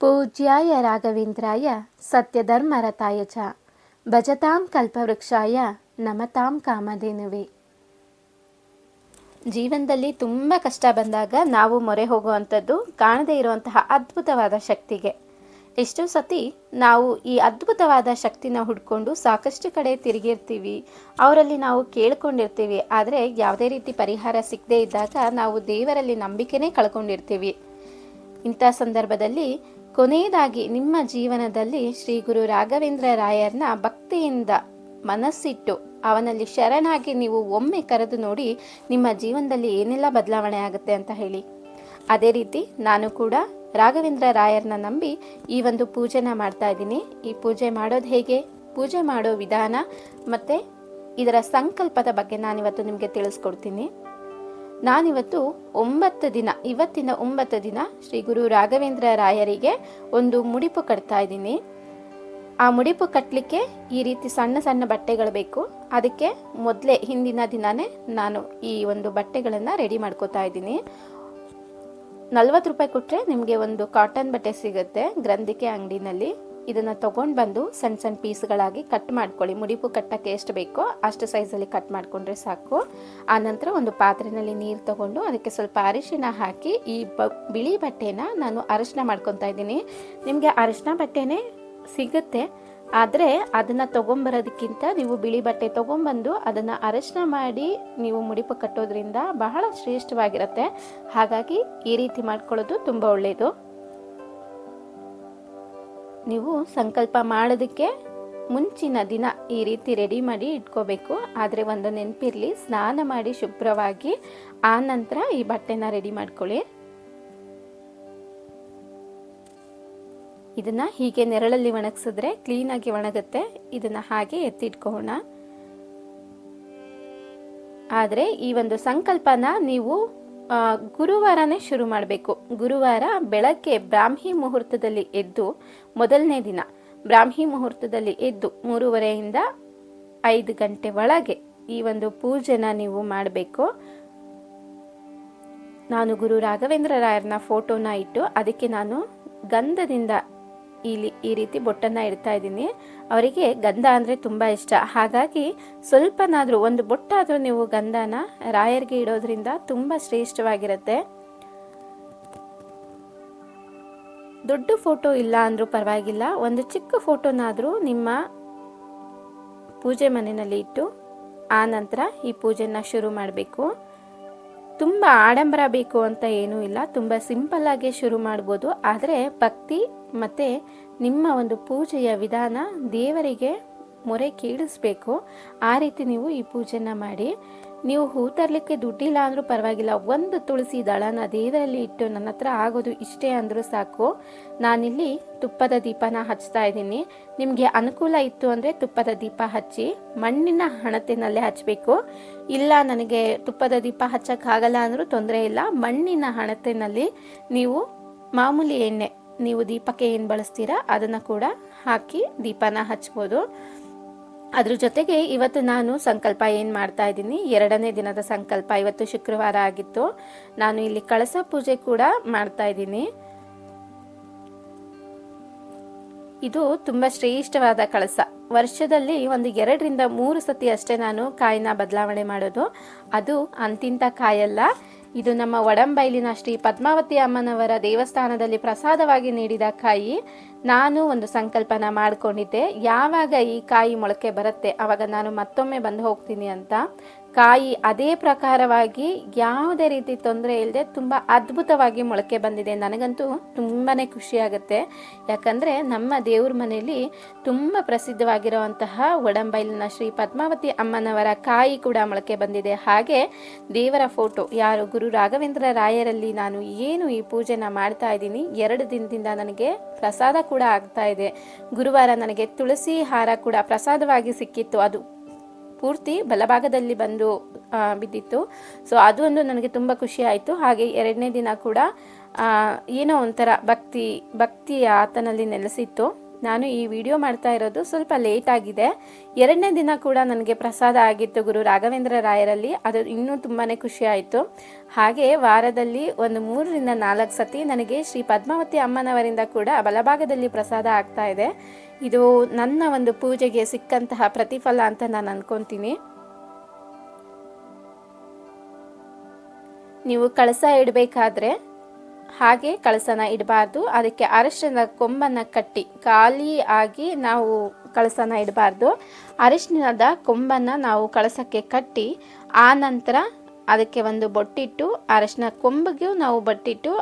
ಪೂಜ್ಯಾಯ ರಾಘವೇಂದ್ರಾಯ ಸತ್ಯಧರ್ಮರತಾಯ ಚ. ಭಜತಾಂ ಕಲ್ಪವೃಕ್ಷಾಯ ನಮತಾಂ ಕಾಮಧೇನುವೆ. ಜೀವನದಲ್ಲಿ ತುಂಬ ಕಷ್ಟ ಬಂದಾಗ ನಾವು ಮೊರೆ ಹೋಗುವಂಥದ್ದು ಕಾಣದೇ ಇರುವಂತಹ ಅದ್ಭುತವಾದ ಶಕ್ತಿಗೆ. ಎಷ್ಟೋ ಸತಿ ನಾವು ಈ ಅದ್ಭುತವಾದ ಶಕ್ತಿನ ಹುಡ್ಕೊಂಡು ಸಾಕಷ್ಟು ಕಡೆ ತಿರುಗಿರ್ತೀವಿ, ಅವರಲ್ಲಿ ನಾವು ಕೇಳ್ಕೊಂಡಿರ್ತೀವಿ, ಆದರೆ ಯಾವುದೇ ರೀತಿ ಪರಿಹಾರ ಸಿಗದೇ ಇದ್ದಾಗ ನಾವು ದೇವರಲ್ಲಿ ನಂಬಿಕೆನೇ ಕಳ್ಕೊಂಡಿರ್ತೀವಿ. ಇಂಥ ಸಂದರ್ಭದಲ್ಲಿ ಕೊನೆಯದಾಗಿ, ನಿಮ್ಮ ಜೀವನದಲ್ಲಿ ಶ್ರೀ ಗುರು ರಾಘವೇಂದ್ರ ರಾಯರ್ನ ಭಕ್ತಿಯಿಂದ ಮನಸ್ಸಿಟ್ಟು, ಅವನಲ್ಲಿ ಶರಣಾಗಿ ನೀವು ಒಮ್ಮೆ ಕರೆದು ನೋಡಿ ನಿಮ್ಮ ಜೀವನದಲ್ಲಿ ಏನೆಲ್ಲ ಬದಲಾವಣೆ ಆಗುತ್ತೆ ಅಂತ ಹೇಳಿ. ಅದೇ ರೀತಿ ನಾನು ಕೂಡ ರಾಘವೇಂದ್ರ ರಾಯರ್ನ ನಂಬಿ ಈ ಒಂದು ಪೂಜೆನ ಮಾಡ್ತಾ ಇದ್ದೀನಿ. ಈ ಪೂಜೆ ಮಾಡೋದು ಹೇಗೆ? ಪೂಜೆ ಮಾಡೋ ವಿಧಾನ ಮತ್ತು ಇದರ ಸಂಕಲ್ಪದ ಬಗ್ಗೆ ನಾನಿವತ್ತು ನಿಮಗೆ ತಿಳಿಸ್ಕೊಡ್ತೀನಿ. ನಾನಿವತ್ತು ಒಂಬತ್ತು ದಿನ, ಇವತ್ತಿನ ಒಂಬತ್ತು ದಿನ ಶ್ರೀ ಗುರು ರಾಘವೇಂದ್ರ ರಾಯರಿಗೆ ಒಂದು ಮುಡಿಪು ಕಟ್ತಾ ಇದ್ದೀನಿ. ಆ ಮುಡಿಪು ಕಟ್ಟಲಿಕ್ಕೆ ಈ ರೀತಿ ಸಣ್ಣ ಸಣ್ಣ ಬಟ್ಟೆಗಳು ಬೇಕು. ಅದಕ್ಕೆ ಮೊದಲೇ ಹಿಂದಿನ ದಿನವೇ ನಾನು ಈ ಒಂದು ಬಟ್ಟೆಗಳನ್ನು ರೆಡಿ ಮಾಡ್ಕೋತಾ ಇದ್ದೀನಿ. ನಲ್ವತ್ತು ರೂಪಾಯಿ ಕೊಟ್ಟರೆ ನಿಮಗೆ ಒಂದು ಕಾಟನ್ ಬಟ್ಟೆ ಸಿಗುತ್ತೆ, ಗ್ರಂಥಿಕೆ ಅಂಗಡಿನಲ್ಲಿ. ಇದನ್ನು ತೊಗೊಂಡು ಬಂದು ಸಣ್ಣ ಸಣ್ಣ ಪೀಸ್ಗಳಾಗಿ ಕಟ್ ಮಾಡ್ಕೊಳ್ಳಿ. ಮುಡಿಪು ಕಟ್ಟಕ್ಕೆ ಎಷ್ಟು ಬೇಕೋ ಅಷ್ಟು ಸೈಜಲ್ಲಿ ಕಟ್ ಮಾಡಿಕೊಂಡ್ರೆ ಸಾಕು. ಆನಂತರ ಒಂದು ಪಾತ್ರೆಯಲ್ಲಿ ನೀರು ತಗೊಂಡು ಅದಕ್ಕೆ ಸ್ವಲ್ಪ ಅರಿಶಿನ ಹಾಕಿ ಈ ಬಿಳಿ ಬಟ್ಟೆನ ನಾನು ಅರಿಶಿನ ಮಾಡ್ಕೊತಾ ಇದ್ದೀನಿ. ನಿಮಗೆ ಅರಿಶಿನ ಬಟ್ಟೆನೇ ಸಿಗುತ್ತೆ, ಆದರೆ ಅದನ್ನು ತೊಗೊಂಬರೋದಕ್ಕಿಂತ ನೀವು ಬಿಳಿ ಬಟ್ಟೆ ತೊಗೊಂಬಂದು ಅದನ್ನು ಅರಶಿನ ಮಾಡಿ ನೀವು ಮುಡಿಪು ಕಟ್ಟೋದ್ರಿಂದ ಬಹಳ ಶ್ರೇಷ್ಠವಾಗಿರುತ್ತೆ. ಹಾಗಾಗಿ ಈ ರೀತಿ ಮಾಡ್ಕೊಳ್ಳೋದು ತುಂಬ ಒಳ್ಳೆಯದು ನೀವು ಸಂಕಲ್ಪ ಮಾಡೋದಕ್ಕೆ ಮುಂಚಿನ ದಿನ ಈ ರೀತಿ ರೆಡಿ ಮಾಡಿ ಇಟ್ಕೋಬೇಕು. ಆದರೆ ಒಂದು ನೆನಪಿರಲಿ, ಸ್ನಾನ ಮಾಡಿ ಶುಭ್ರವಾಗಿ ಆ ನಂತರ ಈ ಬಟ್ಟೆನ ರೆಡಿ ಮಾಡ್ಕೊಳ್ಳಿ. ಇದನ್ನು ಹೀಗೆ ನೆರಳಲ್ಲಿ ಒಣಗಿಸಿದ್ರೆ ಕ್ಲೀನಾಗಿ ಒಣಗುತ್ತೆ. ಇದನ್ನು ಹಾಗೆ ಎತ್ತಿಟ್ಕೋಣ ಆದರೆ ಈ ಒಂದು ಸಂಕಲ್ಪನ ನೀವು ಗುರುವಾರನೇ ಶುರು ಮಾಡಬೇಕು. ಗುರುವಾರ ಬೆಳಗ್ಗೆ ಬ್ರಾಹ್ಮಿ ಮುಹೂರ್ತದಲ್ಲಿ ಎದ್ದು ಮೊದಲನೇ ದಿನ. ಬ್ರಾಹ್ಮಿ ಮುಹೂರ್ತದಲ್ಲಿ ಎದ್ದು ಮೂರುವರೆಯಿಂದ ಐದು ಗಂಟೆ ಒಳಗೆ ಈ ಒಂದು ಪೂಜೆನ ನೀವು ಮಾಡಬೇಕು. ನಾನು ಗುರು ರಾಘವೇಂದ್ರ ರಾಯರ್ನ ಫೋಟೋನ ಇಟ್ಟು ಅದಕ್ಕೆ ನಾನು ಗಂಧದಿಂದ ಇಲ್ಲಿ ಈ ರೀತಿ ಬೊಟ್ಟನ್ನು ಇಡ್ತಾ ಇದ್ದೀನಿ. ಅವರಿಗೆ ಗಂಧ ಅಂದರೆ ತುಂಬ ಇಷ್ಟ. ಹಾಗಾಗಿ ಸ್ವಲ್ಪನಾದರೂ ಒಂದು ಬೊಟ್ಟಾದರೂ ನೀವು ಗಂಧನ ರಾಯರ್ಗೆ ಇಡೋದ್ರಿಂದ ತುಂಬ ಶ್ರೇಷ್ಠವಾಗಿರುತ್ತೆ. ದೊಡ್ಡ ಫೋಟೋ ಇಲ್ಲ ಅಂದರೂ ಪರವಾಗಿಲ್ಲ. ಒಂದು ಚಿಕ್ಕ ಫೋಟೋನಾದರೂ ನಿಮ್ಮ ಪೂಜೆ ಮನೆಯಲ್ಲಿ ಇಟ್ಟು ಆ ನಂತರ ಈ ಪೂಜೆನ ಶುರು ಮಾಡಬೇಕು. ತುಂಬ ಆಡಂಬರ ಬೇಕು ಅಂತ ಏನೂ ಇಲ್ಲ. ತುಂಬ ಸಿಂಪಲ್ಲಾಗೆ ಶುರು ಮಾಡ್ಬೋದು. ಆದರೆ ಭಕ್ತಿ ಮತ್ತು ನಿಮ್ಮ ಒಂದು ಪೂಜೆಯ ವಿಧಾನ ದೇವರಿಗೆ ಮೊರೆ ಕೀಳಿಸ್ಬೇಕು. ಆ ರೀತಿ ನೀವು ಈ ಪೂಜೆನ ಮಾಡಿ. ನೀವು ಹೂ ತರಲಿಕ್ಕೆ ದುಡ್ಡಿಲ್ಲ ಅಂದರೂ ಪರವಾಗಿಲ್ಲ. ಒಂದು ತುಳಸಿ ದಳನ ದೇವರಲ್ಲಿ ಇಟ್ಟು ನನ್ನ ಹತ್ರ ಆಗೋದು ಇಷ್ಟೇ ಅಂದರೂ ಸಾಕು. ನಾನಿಲ್ಲಿ ತುಪ್ಪದ ದೀಪನ ಹಚ್ತಾ ಇದ್ದೀನಿ. ನಿಮಗೆ ಅನುಕೂಲ ಇತ್ತು ಅಂದರೆ ತುಪ್ಪದ ದೀಪ ಹಚ್ಚಿ ಮಣ್ಣಿನ ಹಣತೆನಲ್ಲೇ ಹಚ್ಚಬೇಕು ಇಲ್ಲ, ನನಗೆ ತುಪ್ಪದ ದೀಪ ಹಚ್ಚೋಕ್ಕಾಗಲ್ಲ ಅಂದರೂ ತೊಂದರೆ ಇಲ್ಲ. ಮಣ್ಣಿನ ಹಣತೆನಲ್ಲಿ ನೀವು ಮಾಮೂಲಿ ಎಣ್ಣೆ, ನೀವು ದೀಪಕ್ಕೆ ಏನು ಬಳಸ್ತೀರಾ ಅದನ್ನು ಕೂಡ ಹಾಕಿ ದೀಪನ ಹಚ್ಬೋದು. ಅದ್ರ ಜೊತೆಗೆ ಇವತ್ತು ನಾನು ಸಂಕಲ್ಪ ಏನು ಮಾಡ್ತಾ ಇದ್ದೀನಿ? ಎರಡನೇ ದಿನದ ಸಂಕಲ್ಪ ಇವತ್ತು ಶುಕ್ರವಾರ ಆಗಿತ್ತು. ನಾನು ಇಲ್ಲಿ ಕಳಸ ಪೂಜೆ ಕೂಡ ಮಾಡ್ತಾ ಇದ್ದೀನಿ. ಇದು ತುಂಬ ಶ್ರೇಷ್ಠವಾದ ಕಳಸ. ವರ್ಷದಲ್ಲಿ ಒಂದು ಎರಡರಿಂದ ಮೂರು ಸತಿ ಅಷ್ಟೇ ನಾನು ಕಾಯಿನ ಬದಲಾವಣೆ ಮಾಡೋದು. ಅದು ಅಂತಿಂತ ಕಾಯಲ್ಲ. ಇದು ನಮ್ಮ ಒಡಂಬೈಲಿನ ಶ್ರೀ ಪದ್ಮಾವತಿ ಅಮ್ಮನವರ ದೇವಸ್ಥಾನದಲ್ಲಿ ಪ್ರಸಾದವಾಗಿ ನೀಡಿದ ಕಾಯಿ. ನಾನು ಒಂದು ಸಂಕಲ್ಪನ ಮಾಡಿಕೊಂಡಿದ್ದೆ. ಯಾವಾಗ ಈ ಕಾಯಿ ಮೊಳಕೆ ಬರುತ್ತೆ ಆವಾಗ ನಾನು ಮತ್ತೊಮ್ಮೆ ಬಂದು ಹೋಗ್ತೀನಿ ಅಂತ. ಕಾಯಿ ಅದೇ ಪ್ರಕಾರವಾಗಿ ಯಾವುದೇ ರೀತಿ ತೊಂದರೆ ಇಲ್ಲದೆ ತುಂಬ ಅದ್ಭುತವಾಗಿ ಮೊಳಕೆ ಬಂದಿದೆ. ನನಗಂತೂ ತುಂಬಾ ಖುಷಿಯಾಗುತ್ತೆ. ಯಾಕಂದರೆ ನಮ್ಮ ದೇವ್ರ ಮನೆಯಲ್ಲಿ ತುಂಬ ಪ್ರಸಿದ್ಧವಾಗಿರುವಂತಹ ಒಡಂಬೈಲಿನ ಶ್ರೀ ಪದ್ಮಾವತಿ ಅಮ್ಮನವರ ಕಾಯಿ ಕೂಡ ಮೊಳಕೆ ಬಂದಿದೆ. ಹಾಗೆ ದೇವರ ಫೋಟೋ, ಯಾರು ಗುರು ರಾಘವೇಂದ್ರ ರಾಯರಲ್ಲಿ ನಾನು ಏನು ಈ ಪೂಜೆನ ಮಾಡ್ತಾ ಇದ್ದೀನಿ, ಎರಡು ದಿನದಿಂದ ನನಗೆ ಪ್ರಸಾದ ಕೂಡ ಆಗ್ತಾ ಇದೆ. ಗುರುವಾರ ನನಗೆ ತುಳಸಿ ಹಾರ ಕೂಡ ಪ್ರಸಾದವಾಗಿ ಸಿಕ್ಕಿತ್ತು. ಅದು ಪೂರ್ತಿ ಬಲಭಾಗದಲ್ಲಿ ಬಂದು ಬಿದ್ದಿತ್ತು. ಸೊ ಅದು ಒಂದು ನನಗೆ ತುಂಬ ಖುಷಿ ಆಯಿತು. ಹಾಗೆ ಎರಡನೇ ದಿನ ಕೂಡ ಏನೋ ಒಂಥರ ಭಕ್ತಿ ಭಕ್ತಿ ಆತನಲ್ಲಿ ನೆಲೆಸಿತ್ತು. ನಾನು ಈ ವಿಡಿಯೋ ಮಾಡ್ತಾ ಇರೋದು ಸ್ವಲ್ಪ ಲೇಟ್ ಆಗಿದೆ. ಎರಡನೇ ದಿನ ಕೂಡ ನನಗೆ ಪ್ರಸಾದ ಆಗಿತ್ತು ಗುರು ರಾಘವೇಂದ್ರ ರಾಯರಲ್ಲಿ. ಅದು ಇನ್ನೂ ತುಂಬಾ ಖುಷಿ ಆಯಿತು. ಹಾಗೆ ವಾರದಲ್ಲಿ ಒಂದು ಮೂರರಿಂದ ನಾಲ್ಕು ಸತಿ ನನಗೆ ಶ್ರೀ ಪದ್ಮಾವತಿ ಅಮ್ಮನವರಿಂದ ಕೂಡ ಬಲಭಾಗದಲ್ಲಿ ಪ್ರಸಾದ ಆಗ್ತಾ ಇದೆ. ಇದು ನನ್ನ ಒಂದು ಪೂಜೆಗೆ ಸಿಕ್ಕಂತಹ ಪ್ರತಿಫಲ ಅಂತ ನಾನು ಅನ್ಕೊಂತೀನಿ. ನೀವು ಕಳಸ ಇಡಬೇಕಾದ್ರೆ ಹಾಗೆ ಕಳಸನ ಇಡಬಾರ್ದು. ಅದಕ್ಕೆ ಅರಿಶಿನ ಕೊಂಬನ್ನು ಕಟ್ಟಿ ಖಾಲಿ ಆಗಿ ನಾವು ಕಳಸನ ಇಡಬಾರ್ದು. ಅರಿಶಿನದ ಕೊಂಬನ್ನು ನಾವು ಕಳಸಕ್ಕೆ ಕಟ್ಟಿ ಆ ನಂತರ ಅದಕ್ಕೆ ಒಂದು ಬೊಟ್ಟಿಟ್ಟು ಅರಿಶಿನ ಕೊಂಬಿಗೂ ನಾವು ಬೊಟ್ಟಿಟ್ಟು,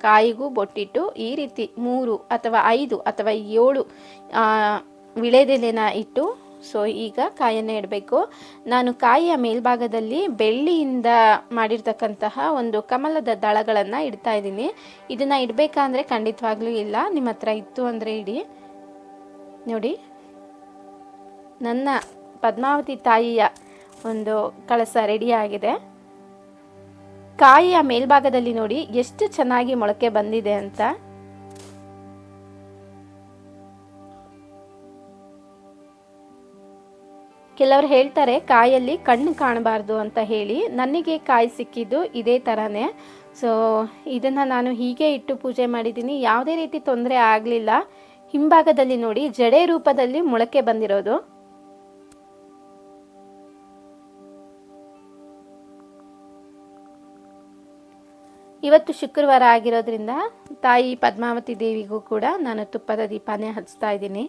ಕಾಯಿಗೂ ಬೊಟ್ಟಿಟ್ಟು ಈ ರೀತಿ ಮೂರು ಅಥವಾ ಐದು ಅಥವಾ ಏಳು ವಿಳೆದೆಲೆನ ಇಟ್ಟು ಸೊ ಈಗ ಕಾಯನ್ನು ಇಡಬೇಕು. ನಾನು ಕಾಯಿಯ ಮೇಲ್ಭಾಗದಲ್ಲಿ ಬೆಳ್ಳಿಯಿಂದ ಮಾಡಿರ್ತಕ್ಕಂತಹ ಒಂದು ಕಮಲದ ದಳಗಳನ್ನು ಇಡ್ತಾ ಇದ್ದೀನಿ. ಇದನ್ನು ಇಡಬೇಕಂದ್ರೆ ಖಂಡಿತವಾಗ್ಲೂ ಇಲ್ಲ. ನಿಮ್ಮ ಹತ್ರ ಇತ್ತು ಅಂದರೆ ಇಡಿ. ನೋಡಿ. ನನ್ನ ಪದ್ಮಾವತಿ ತಾಯಿಯ ಒಂದು ಕಳಸ ರೆಡಿಯಾಗಿದೆ ಕಾಯಿಯ ಮೇಲ್ಭಾಗದಲ್ಲಿ ನೋಡಿ ಎಷ್ಟು ಚೆನ್ನಾಗಿ ಮೊಳಕೆ ಬಂದಿದೆ ಅಂತ. ಕೆಲವರು ಹೇಳ್ತಾರೆ, ಕಾಯಲ್ಲಿ ಕಣ್ಣು ಕಾಣಬಾರ್ದು ಅಂತ ಹೇಳಿ. ನನಗೆ ಕಾಯಿ ಸಿಕ್ಕಿದ್ದು ಇದೇ ಥರನೇ ಸೊ ಇದನ್ನು ನಾನು ಹೀಗೆ ಇಟ್ಟು ಪೂಜೆ ಮಾಡಿದ್ದೀನಿ. ಯಾವುದೇ ರೀತಿ ತೊಂದರೆ ಆಗಲಿಲ್ಲ. ಹಿಂಭಾಗದಲ್ಲಿ ನೋಡಿ, ಜಡೆ ರೂಪದಲ್ಲಿ ಮೊಳಕೆ ಬಂದಿರೋದು. ಇವತ್ತು ಶುಕ್ರವಾರ ಆಗಿರೋದ್ರಿಂದ ತಾಯಿ ಪದ್ಮಾವತಿ ದೇವಿಗೂ ಕೂಡ ನಾನು ತುಪ್ಪದ ದೀಪನೇ ಹಚ್ತಾ ಇದ್ದೀನಿ.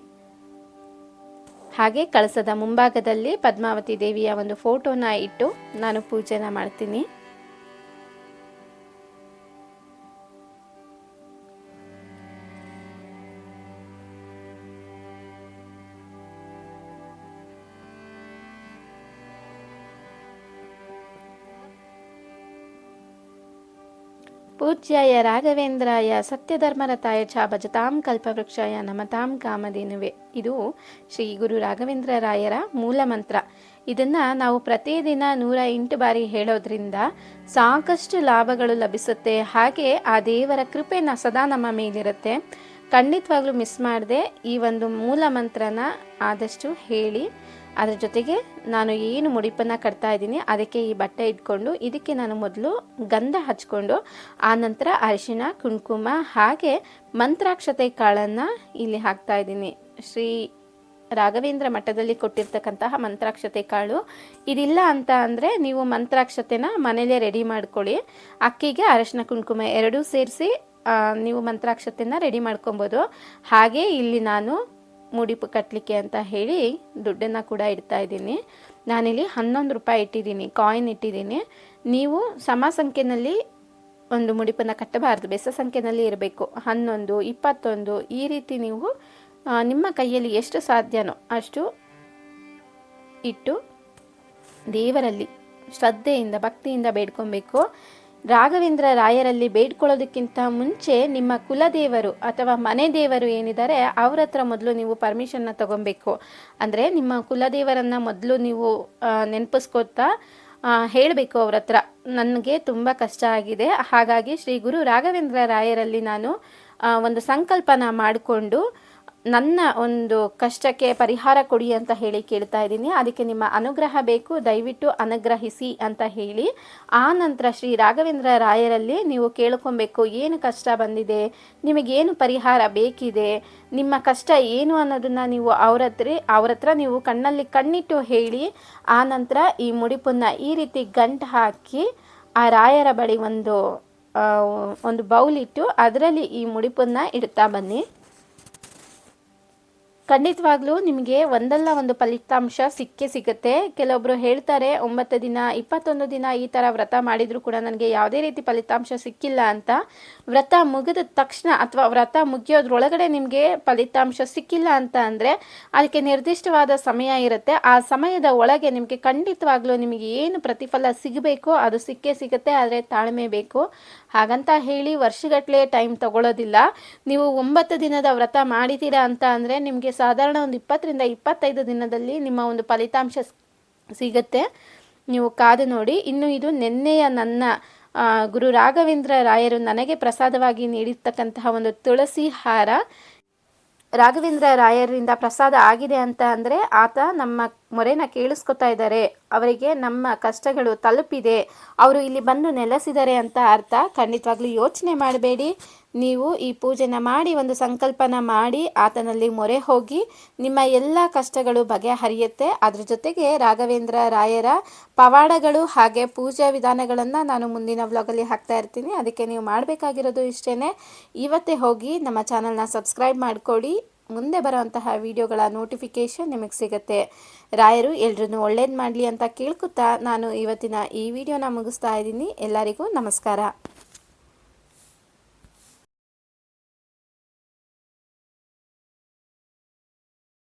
ಹಾಗೆ ಕಳಸದ ಮುಂಭಾಗದಲ್ಲಿ ಪದ್ಮಾವತಿ ದೇವಿಯ ಒಂದು ಫೋಟೋನ ಇಟ್ಟು ನಾನು ಪೂಜೆನ ಮಾಡ್ತೀನಿ. ಪೂಜ್ಯಾಯ ರಾಘವೇಂದ್ರಾಯ ಸತ್ಯಧರ್ಮರತಾಯ ಚ ಭಜತಾಂ ಕಲ್ಪವೃಕ್ಷಾಯ ನಮತಾಂ ಕಾಮಧೇನುವೆ. ಇದು ಶ್ರೀ ಗುರು ರಾಘವೇಂದ್ರ ರಾಯರ ಮೂಲ ಮಂತ್ರ. ಇದನ್ನು ನಾವು ಪ್ರತಿದಿನ ನೂರ ಎಂಟು ಬಾರಿ ಹೇಳೋದ್ರಿಂದ ಸಾಕಷ್ಟು ಲಾಭಗಳು ಲಭಿಸುತ್ತೆ. ಹಾಗೆ ಆ ದೇವರ ಕೃಪೆನ ಸದಾ ನಮ್ಮ ಮೇಲಿರುತ್ತೆ. ಖಂಡಿತವಾಗ್ಲೂ ಮಿಸ್ ಮಾಡದೆ ಈ ಒಂದು ಮೂಲ ಮಂತ್ರನ ಆದಷ್ಟು ಹೇಳಿ. ಅದ್ರ ಜೊತೆಗೆ ನಾನು ಏನು ಮುಡಿಪನ್ನು ಕಟ್ತಾ ಇದ್ದೀನಿ, ಅದಕ್ಕೆ ಈ ಬಟ್ಟೆ ಇಟ್ಕೊಂಡು, ಇದಕ್ಕೆ ನಾನು ಮೊದಲು ಗಂಧ ಹಚ್ಕೊಂಡು, ಆ ನಂತರ ಕುಂಕುಮ, ಹಾಗೆ ಮಂತ್ರಾಕ್ಷತೆ ಕಾಳನ್ನು ಇಲ್ಲಿ ಹಾಕ್ತಾ ಇದ್ದೀನಿ. ಶ್ರೀ ರಾಘವೇಂದ್ರ ಮಠದಲ್ಲಿ ಕೊಟ್ಟಿರ್ತಕ್ಕಂತಹ ಮಂತ್ರಾಕ್ಷತೆ ಕಾಳು. ಇದಿಲ್ಲ ಅಂತ ಅಂದರೆ ನೀವು ಮಂತ್ರಾಕ್ಷತೆನ ಮನೇಲೇ ರೆಡಿ ಮಾಡ್ಕೊಳ್ಳಿ. ಅಕ್ಕಿಗೆ ಅರಶಿನ ಕುಂಕುಮ ಎರಡೂ ಸೇರಿಸಿ ನೀವು ಮಂತ್ರಾಕ್ಷತೆನ ರೆಡಿ ಮಾಡ್ಕೊಬೋದು. ಹಾಗೆ ಇಲ್ಲಿ ನಾನು ಮುಡಿಪು ಕಟ್ಟಲಿಕ್ಕೆ ಅಂತ ಹೇಳಿ ದುಡ್ಡನ್ನು ಕೂಡ ಇಡ್ತಾ ಇದ್ದೀನಿ. ನಾನಿಲ್ಲಿ ಹನ್ನೊಂದು ರೂಪಾಯಿ ಇಟ್ಟಿದ್ದೀನಿ ಕಾಯಿನ್ ಇಟ್ಟಿದ್ದೀನಿ. ನೀವು ಸಮ ಸಂಖ್ಯೆನಲ್ಲಿ ಒಂದು ಮುಡಿಪನ್ನು ಕಟ್ಟಬಾರ್ದು, ಬೆಸ ಸಂಖ್ಯೆಯಲ್ಲಿ ಇರಬೇಕು. ಹನ್ನೊಂದು, ಇಪ್ಪತ್ತೊಂದು, ಈ ರೀತಿ ನೀವು ನಿಮ್ಮ ಕೈಯಲ್ಲಿ ಎಷ್ಟು ಸಾಧ್ಯನೋ ಅಷ್ಟು ಇಟ್ಟು ದೇವರಲ್ಲಿ ಶ್ರದ್ಧೆಯಿಂದ, ಭಕ್ತಿಯಿಂದ ಬೇಡ್ಕೊಬೇಕು. ರಾಘವೇಂದ್ರ ರಾಯರಲ್ಲಿ ಬೇಡ್ಕೊಳ್ಳೋದಕ್ಕಿಂತ ಮುಂಚೆ ನಿಮ್ಮ ಕುಲದೇವರು ಅಥವಾ ಮನೆ ದೇವರು ಏನಿದ್ದಾರೆ ಅವ್ರ ಹತ್ರ ಮೊದಲು ನೀವು ಪರ್ಮಿಷನ್ನ ತಗೊಬೇಕು. ಅಂದರೆ ನಿಮ್ಮ ಕುಲದೇವರನ್ನು ಮೊದಲು ನೀವು ನೆನಪಿಸ್ಕೋತಾ ಹೇಳಬೇಕು ಅವ್ರ ಹತ್ರ. ನನಗೆ ತುಂಬ ಕಷ್ಟ ಆಗಿದೆ. ಹಾಗಾಗಿ ಶ್ರೀ ಗುರು ರಾಘವೇಂದ್ರ ರಾಯರಲ್ಲಿ ನಾನು ಒಂದು ಸಂಕಲ್ಪನ ಮಾಡಿಕೊಂಡು ನನ್ನ ಒಂದು ಕಷ್ಟಕ್ಕೆ ಪರಿಹಾರ ಕೊಡಿ ಅಂತ ಹೇಳಿ ಕೇಳ್ತಾ ಇದ್ದೀನಿ. ಅದಕ್ಕೆ ನಿಮ್ಮ ಅನುಗ್ರಹ ಬೇಕು. ದಯವಿಟ್ಟು ಅನುಗ್ರಹಿಸಿ ಅಂತ ಹೇಳಿ. ಆ ನಂತರ ಶ್ರೀ ರಾಘವೇಂದ್ರ ರಾಯರಲ್ಲಿ ನೀವು ಕೇಳ್ಕೊಬೇಕು, ಏನು ಕಷ್ಟ ಬಂದಿದೆ, ನಿಮಗೇನು ಪರಿಹಾರ ಬೇಕಿದೆ, ನಿಮ್ಮ ಕಷ್ಟ ಏನು ಅನ್ನೋದನ್ನು ನೀವು ಅವ್ರ ಹತ್ರ ಅವ್ರ ಹತ್ರ ನೀವು ಕಣ್ಣಲ್ಲಿ ಕಣ್ಣಿಟ್ಟು ಹೇಳಿ. ಆ ನಂತರ ಈ ಮುಡಿಪನ್ನು ಈ ರೀತಿ ಗಂಟು ಹಾಕಿ ಆ ರಾಯರ ಬಳಿ ಒಂದು ಒಂದು ಬೌಲಿಟ್ಟು ಅದರಲ್ಲಿ ಈ ಮುಡಿಪನ್ನ ಇಡ್ತಾ ಬನ್ನಿ. ಖಂಡಿತವಾಗ್ಲೂ ನಿಮಗೆ ಒಂದಲ್ಲ ಒಂದು ಫಲಿತಾಂಶ ಸಿಕ್ಕೇ ಸಿಗುತ್ತೆ. ಕೆಲವೊಬ್ಬರು ಹೇಳ್ತಾರೆ, ಒಂಬತ್ತು ದಿನ, ಇಪ್ಪತ್ತೊಂದು ದಿನ ಈ ಥರ ವ್ರತ ಮಾಡಿದರೂ ಕೂಡ ನನಗೆ ಯಾವುದೇ ರೀತಿ ಫಲಿತಾಂಶ ಸಿಕ್ಕಿಲ್ಲ ಅಂತ. ವ್ರತ ಮುಗಿದ ತಕ್ಷಣ ಅಥವಾ ವ್ರತ ಮುಗಿಯೋದ್ರೊಳಗಡೆ ನಿಮಗೆ ಫಲಿತಾಂಶ ಸಿಕ್ಕಿಲ್ಲ ಅಂತ ಅಂದರೆ ಅದಕ್ಕೆ ನಿರ್ದಿಷ್ಟವಾದ ಸಮಯ ಇರುತ್ತೆ. ಆ ಸಮಯದ ಒಳಗೆ ನಿಮಗೆ ಖಂಡಿತವಾಗ್ಲೂ ನಿಮಗೆ ಏನು ಪ್ರತಿಫಲ ಸಿಗಬೇಕೋ ಅದು ಸಿಕ್ಕೇ ಸಿಗುತ್ತೆ, ಆದರೆ ತಾಳ್ಮೆ ಬೇಕು. ಹಾಗಂತ ಹೇಳಿ ವರ್ಷಗಟ್ಟಲೆ ಟೈಮ್ ತಗೊಳ್ಳೋದಿಲ್ಲ ನೀವು ಒಂಬತ್ತು ದಿನದ ವ್ರತ ಮಾಡಿದ್ದೀರಾ ಅಂತ ಅಂದರೆ ನಿಮಗೆ ಸಾಧಾರಣ ಒಂದು ಇಪ್ಪತ್ತರಿಂದ ಇಪ್ಪತ್ತೈದು ದಿನದಲ್ಲಿ ನಿಮ್ಮ ಒಂದು ಫಲಿತಾಂಶ ಸಿಗುತ್ತೆ. ನೀವು ಕಾದು ನೋಡಿ. ಇನ್ನು ಇದು ನಿನ್ನೆಯ ನನ್ನ ಗುರು ರಾಘವೇಂದ್ರ ರಾಯರು ನನಗೆ ಪ್ರಸಾದವಾಗಿ ನೀಡಿರ್ತಕ್ಕಂತಹ ಒಂದು ತುಳಸಿ ಹಾರ. ರಾಘವೇಂದ್ರ ರಾಯರಿಂದ ಪ್ರಸಾದ ಆಗಿದೆ ಅಂತ ಅಂದರೆ ಆತ ನಮ್ಮ ಮೊರೆನ ಕೇಳಿಸ್ಕೊತಾ ಇದ್ದಾರೆ. ಅವರಿಗೆ ನಮ್ಮ ಕಷ್ಟಗಳು ತಲುಪಿದೆ. ಅವರು ಇಲ್ಲಿ ಬಂದು ನೆಲೆಸಿದ್ದಾರೆ ಅಂತ ಅರ್ಥ. ಖಂಡಿತವಾಗ್ಲೂ ಯೋಚನೆ ಮಾಡಬೇಡಿ. ನೀವು ಈ ಪೂಜೆನ ಮಾಡಿ ಒಂದು ಸಂಕಲ್ಪನ ಮಾಡಿ ಆತನಲ್ಲಿ ಮೊರೆ ಹೋಗಿ ನಿಮ್ಮ ಎಲ್ಲ ಕಷ್ಟಗಳು ಬಗೆಹರಿಯುತ್ತೆ. ಅದ್ರ ಜೊತೆಗೆ ರಾಘವೇಂದ್ರ ರಾಯರ ಪವಾಡಗಳು ಹಾಗೆ ಪೂಜಾ ವಿಧಾನಗಳನ್ನು ನಾನು ಮುಂದಿನ ವ್ಲಾಗಲ್ಲಿ ಹಾಕ್ತಾ ಇರ್ತೀನಿ. ಅದಕ್ಕೆ ನೀವು ಮಾಡಬೇಕಾಗಿರೋದು ಇಷ್ಟೇ ಇವತ್ತೇ ಹೋಗಿ ನಮ್ಮ ಚಾನಲ್ನ ಸಬ್ಸ್ಕ್ರೈಬ್ ಮಾಡಿಕೊಡಿ. ಮುಂದೆ ಬರುವಂತಹ ವಿಡಿಯೋಗಳ ನೋಟಿಫಿಕೇಷನ್ ನಿಮಗೆ ಸಿಗುತ್ತೆ. ರಾಯರು ಎಲ್ರೂ ಒಳ್ಳೇದು ಮಾಡಲಿ ಅಂತ ಕೇಳ್ಕೊತಾ ನಾನು ಇವತ್ತಿನ ಈ ವಿಡಿಯೋನ ಮುಗಿಸ್ತಾ ಇದ್ದೀನಿ. ಎಲ್ಲರಿಗೂ ನಮಸ್ಕಾರ.